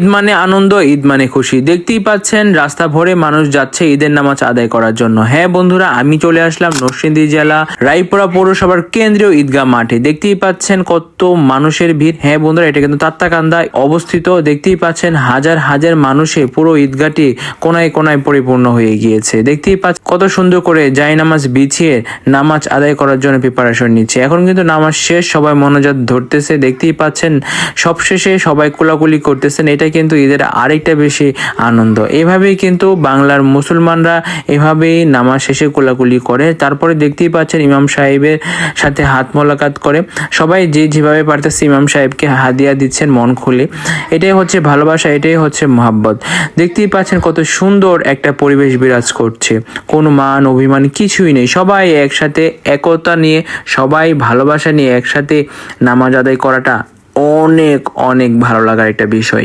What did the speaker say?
ঈদ মানে আনন্দ ঈদ মানে খুশি। দেখতেই পাচ্ছেন, রাস্তা ভরে মানুষ যাচ্ছে ঈদের নামাজ আদায় করার জন্য। হ্যাঁ বন্ধুরা, আমি চলে আসলাম নরসিংদী জেলা, রায়পুরা পৌরসভার কেন্দ্রীয় ঈদগাহ মাঠে। দেখতেই পাচ্ছেন কত মানুষের ভিড়। হ্যাঁ বন্ধুরা, এটা কিন্তু তাত্তাকান্দায় অবস্থিত। দেখতেই পাচ্ছেন হাজার হাজার মানুষে পুরো ঈদগাহটি কোনায় কোনায় পরিপূর্ণ হয়ে গিয়েছে। দেখতেই পাচ্ছেন কত সুন্দর করে জাই নামাজ বিছিয়ে নামাজ আদায় করার জন্য প্রিপারেশন নিচ্ছে। এখন কিন্তু নামাজ শেষ, সবাই মনোজাত ধরতেছে। দেখতেই পাচ্ছেন, সবশেষে সবাই কোলাকুলি করতেছেন। এটা কিন্তু ঈদের আরেকটা বেশি আনন্দ। এভাবেই কিন্তু বাংলার মুসলমানরা এভাবেই নামাজ শেষে কোলাকুলি করে। তারপরে দেখতেই পাচ্ছেন ইমাম সাহেবের সাথে হাত মোলাকাত করে। সবাই যে যেভাবে পারতেছে ইমাম সাহেবকে হাদিয়া দিচ্ছেন মন খুলে। এটাই হচ্ছে ভালোবাসা, এটাই হচ্ছে মোহাব্বত। দেখতেই পাচ্ছেন কত সুন্দর একটা পরিবেশ বিরাজ করছে। কোনো মান, অভিমান কিছুই নেই। সবাই একসাথে একতা নিয়ে, সবাই ভালোবাসা নিয়ে একসাথে নামাজ আদায় করাটা অনেক অনেক ভালো লাগার একটা বিষয়।